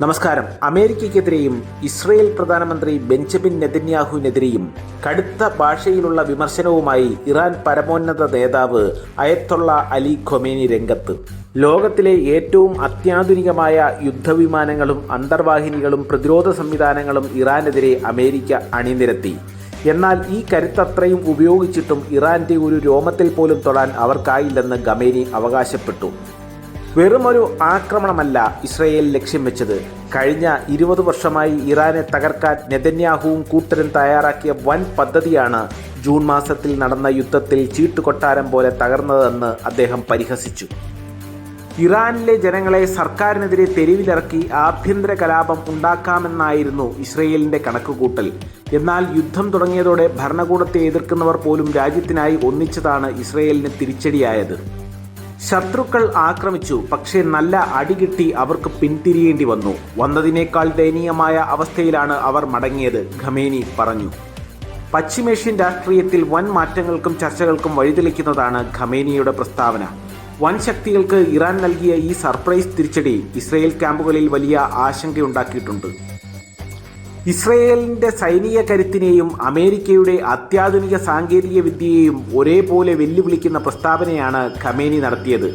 നമസ്കാരം. അമേരിക്കയ്ക്കെതിരെയും ഇസ്രയേൽ പ്രധാനമന്ത്രി ബെഞ്ചമിൻ നെതന്യാഹുവിനെതിരെയും കടുത്ത ഭാഷയിലുള്ള വിമർശനവുമായി ഇറാൻ പരമോന്നത നേതാവ് അയത്തൊള്ള അലി ഖൊമേനി രംഗത്ത്. ലോകത്തിലെ ഏറ്റവും അത്യാധുനികമായ യുദ്ധവിമാനങ്ങളും അന്തർവാഹിനികളും പ്രതിരോധ സംവിധാനങ്ങളും ഇറാനെതിരെ അമേരിക്ക അണിനിരത്തി. എന്നാൽ ഈ കരുത്തത്രയും ഉപയോഗിച്ചിട്ടും ഇറാന്റെ ഒരു രോമത്തിൽ പോലും തൊടാൻ അവർക്കായില്ലെന്ന് ഖമേനി അവകാശപ്പെട്ടു. വെറുമൊരു ആക്രമണമല്ല ഇസ്രയേൽ ലക്ഷ്യം വെച്ചത്. കഴിഞ്ഞ ഇരുപത് വർഷമായി ഇറാനെ തകർക്കാൻ നെതന്യാഹുവും കൂട്ടരും തയ്യാറാക്കിയ വൻ പദ്ധതിയാണ് ജൂൺ മാസത്തിൽ നടന്ന യുദ്ധത്തിൽ ചീട്ടുകൊട്ടാരം പോലെ തകർന്നതെന്ന് അദ്ദേഹം പരിഹസിച്ചു. ഇറാനിലെ ജനങ്ങളെ സർക്കാരിനെതിരെ തെരുവിലിറക്കി ആഭ്യന്തര കലാപം ഉണ്ടാക്കാമെന്നായിരുന്നു ഇസ്രയേലിന്റെ കണക്കുകൂട്ടൽ. എന്നാൽ യുദ്ധം തുടങ്ങിയതോടെ ഭരണകൂടത്തെ എതിർക്കുന്നവർ പോലും രാജ്യത്തിനായി ഒന്നിച്ചതാണ് ഇസ്രയേലിന് തിരിച്ചടിയായത്. ശത്രുക്കൾ ആക്രമിച്ചു പക്ഷേ നല്ല അടി കിട്ടി അവർക്ക് പിന്തിരിയേണ്ടി വന്നു. വന്നതിനേക്കാൾ ദയനീയമായ അവസ്ഥയിലാണ് അവർ മടങ്ങിയത് ഖമേനി പറഞ്ഞു. പശ്ചിമേഷ്യൻ രാഷ്ട്രീയത്തിൽ വൻ മാറ്റങ്ങൾക്കും ചർച്ചകൾക്കും വഴിതെളിക്കുന്നതാണ് ഖമേനിയുടെ പ്രസ്താവന. വൻ ശക്തികൾക്ക് ഇറാൻ നൽകിയ ഈ സർപ്രൈസ് തിരിച്ചടി ഇസ്രയേൽ ക്യാമ്പുകളിൽ വലിയ ആശങ്കയുണ്ടാക്കിയിട്ടുണ്ട് ഇസ്രയേലിന്റെ സൈനിക കരുത്തിനെയും അമേരിക്കയുടെ അത്യാധുനിക സാങ്കേതിക വിദ്യയെയും ഒരേപോലെ വെല്ലുവിളിക്കുന്ന പ്രസ്താവനയാണ് ഖമേനി നടത്തിയത്.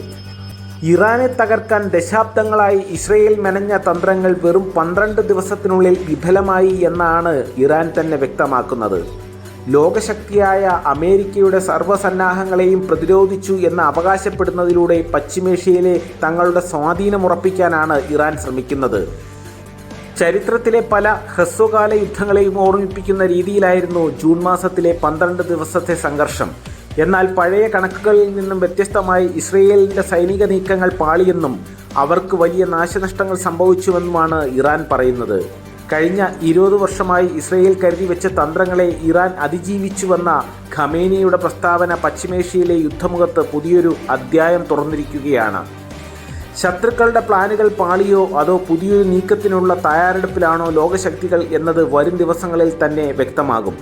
ഇറാനെ തകർക്കാൻ ദശാബ്ദങ്ങളായി ഇസ്രയേൽ മെനഞ്ഞ തന്ത്രങ്ങൾ വെറും പന്ത്രണ്ട് ദിവസത്തിനുള്ളിൽ വിഫലമായി എന്നാണ് ഇറാൻ തന്നെ വ്യക്തമാക്കുന്നത്. ലോകശക്തിയായ അമേരിക്കയുടെ സർവസന്നാഹങ്ങളെയും പ്രതിരോധിച്ചു എന്ന് അവകാശപ്പെടുന്നതിലൂടെ പശ്ചിമേഷ്യയിലെ തങ്ങളുടെ സ്വാധീനം ഉറപ്പിക്കാനാണ് ഇറാൻ ശ്രമിക്കുന്നത്. ചരിത്രത്തിലെ പല ഹ്രസ്വകാല യുദ്ധങ്ങളെയും ഓർമ്മിപ്പിക്കുന്ന രീതിയിലായിരുന്നു ജൂൺ മാസത്തിലെ പന്ത്രണ്ട് ദിവസത്തെ സംഘർഷം. എന്നാൽ പഴയ കണക്കുകളിൽ നിന്നും വ്യത്യസ്തമായി ഇസ്രയേലിന്റെ സൈനിക നീക്കങ്ങൾ പാളിയെന്നും അവർക്ക് വലിയ നാശനഷ്ടങ്ങൾ സംഭവിച്ചുവെന്നുമാണ് ഇറാൻ പറയുന്നത്. കഴിഞ്ഞ ഇരുപത് വർഷമായി ഇസ്രയേൽ കരുതി വെച്ച തന്ത്രങ്ങളെ ഇറാൻ അതിജീവിച്ചുവെന്ന ഖമേനിയുടെ പ്രസ്താവന പശ്ചിമേഷ്യയിലെ യുദ്ധമുഖത്ത് പുതിയൊരു അധ്യായം തുറന്നിരിക്കുകയാണ്. ശത്രുക്കളുടെ പ്ലാനുകൾ പാളിയോ അതോ പുതിയൊരു നീക്കത്തിനുള്ള തയ്യാറെടുപ്പിലാണോ ലോകശക്തികൾ എന്നത് വരും ദിവസങ്ങളിൽ തന്നെ വ്യക്തമാകും.